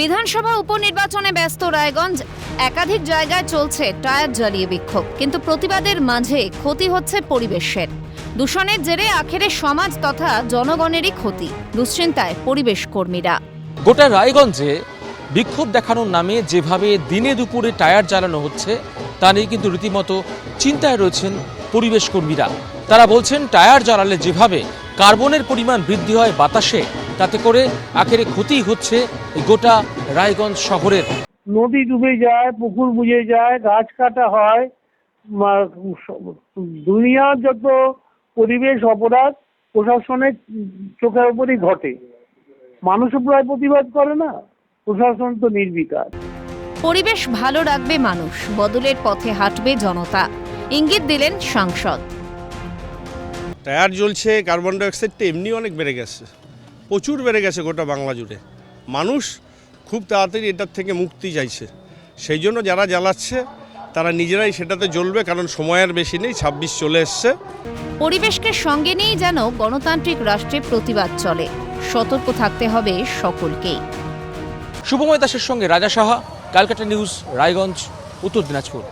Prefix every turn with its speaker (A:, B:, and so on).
A: বিধানসভা উপনির্বাচনে ব্যস্ত রায়গঞ্জ, একাধিক জায়গায় চলছে টায়ার জ্বালিয়ে বিক্ষোভ। কিন্তু প্রতিবাদের মাঝে ক্ষতি হচ্ছে পরিবেশের। দূষণের জেরে আখেরে সমাজ তথা জনগণেরই ক্ষতি, দুশ্চিন্তায় পরিবেশ কর্মীরা।
B: গোটা রায়গঞ্জে বিক্ষোভ দেখানোর নামে যেভাবে দিনে দুপুরে টায়ার জ্বালানো হচ্ছে, তা নিয়ে কিন্তু রীতিমতো চিন্তায় রয়েছেন পরিবেশ কর্মীরা। তারা বলছেন, টায়ার জ্বালালে যেভাবে কার্বনের পরিমাণ বৃদ্ধি হয় বাতাসে তাতে করে আখেরে ক্ষতি হচ্ছে গোটা রায়গঞ্জ শহরের।
C: নদী ডুবে যায় পুকুর বুঝে যায় গাছ কাটা হয় দুনিয়ার যত পরিবেশ অপরাধ প্রশাসনের চোখের উপরই ঘটে। মানুষও প্রায় প্রতিবাদ করে না প্রশাসন তো নির্বিকার।
A: পরিবেশ ভালো রাখবে মানুষ বদলের পথে হাঁটবে জনতা। ইঙ্গিত দিলেন সাংসদ।
D: টায়ার জ্বলছে কার্বন ডাইঅক্সাইডটা এমনি অনেক বেড়ে গেছে। প্রচুর বেড়ে গেছে গোটা বাংলা জুড়ে। মানুষ খুব তাড়াতাড়ি এটার থেকে মুক্তি চাইছে। সেই জন্য যারা জ্বালাচ্ছে তারা নিজেরাই সেটাতে জ্বলবে কারণ সময়ের বেশি নেই ছাব্বিশ চলে এসছে।
A: পরিবেশকে সঙ্গে নিয়েই যেন গণতান্ত্রিক রাষ্ট্রে প্রতিবাদ চলে। সতর্ক থাকতে হবে সকলকেই।
B: শুভময় দাসের সঙ্গে রাজা সাহা ক্যালকাটা নিউজ রায়গঞ্জ উত্তর দিনাজপুর।